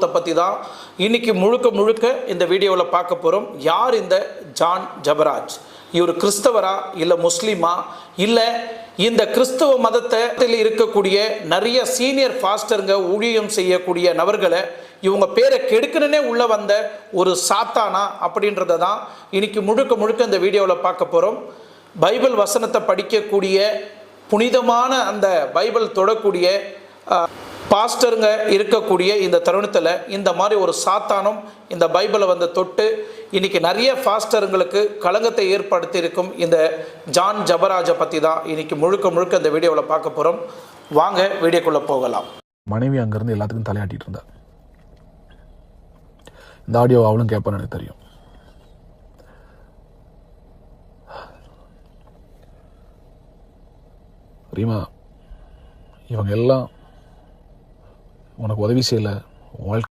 சம்பவத்தை பற்றி தான் இன்னைக்கு முழுக்க முழுக்க இந்த வீடியோவில் பார்க்க போகிறோம் யார் இந்த ஜான் ஜபராஜ்? இவர் கிறிஸ்தவரா இல்லை முஸ்லீமா? இல்லை இந்த கிறிஸ்தவ மதத்தில் இருக்கக்கூடிய நிறைய சீனியர் ஃபாஸ்டருங்க ஊழியம் செய்யக்கூடிய நபர்களை இவங்க பேரை கெடுக்கணுன்னே உள்ள வந்த ஒரு சாத்தானா அப்படின்றத தான் இன்னைக்கு முழுக்க முழுக்க இந்த வீடியோவில் பார்க்க போகிறோம் பைபிள் வசனத்தை படிக்கக்கூடிய புனிதமான அந்த பைபிள் தொடக்கூடிய பாஸ்டருங்க இருக்கக்கூடிய இந்த தருணத்தில் இந்த மாதிரி ஒரு சாத்தானும் இந்த பைபிளை வந்து தொட்டு இன்றைக்கி நிறைய பாஸ்டருங்களுக்கு களங்கத்தை ஏற்படுத்தியிருக்கும் இந்த ஜான் ஜபராஜை பற்றி தான் இன்னைக்கு முழுக்க முழுக்க இந்த வீடியோவில் பார்க்க போகிறோம் வாங்க வீடியோக்குள்ளே போகலாம். மனைவி அங்கேருந்து எல்லாத்துக்கும் தலையாட்டிட்டு இருந்தார் இந்த ஆடியோ அவளும் கேட்பான்னு எனக்கு தெரியும். ரீமா இவங்க எல்லாம் உனக்கு உதவி செய்யலை. வாழ்க்கை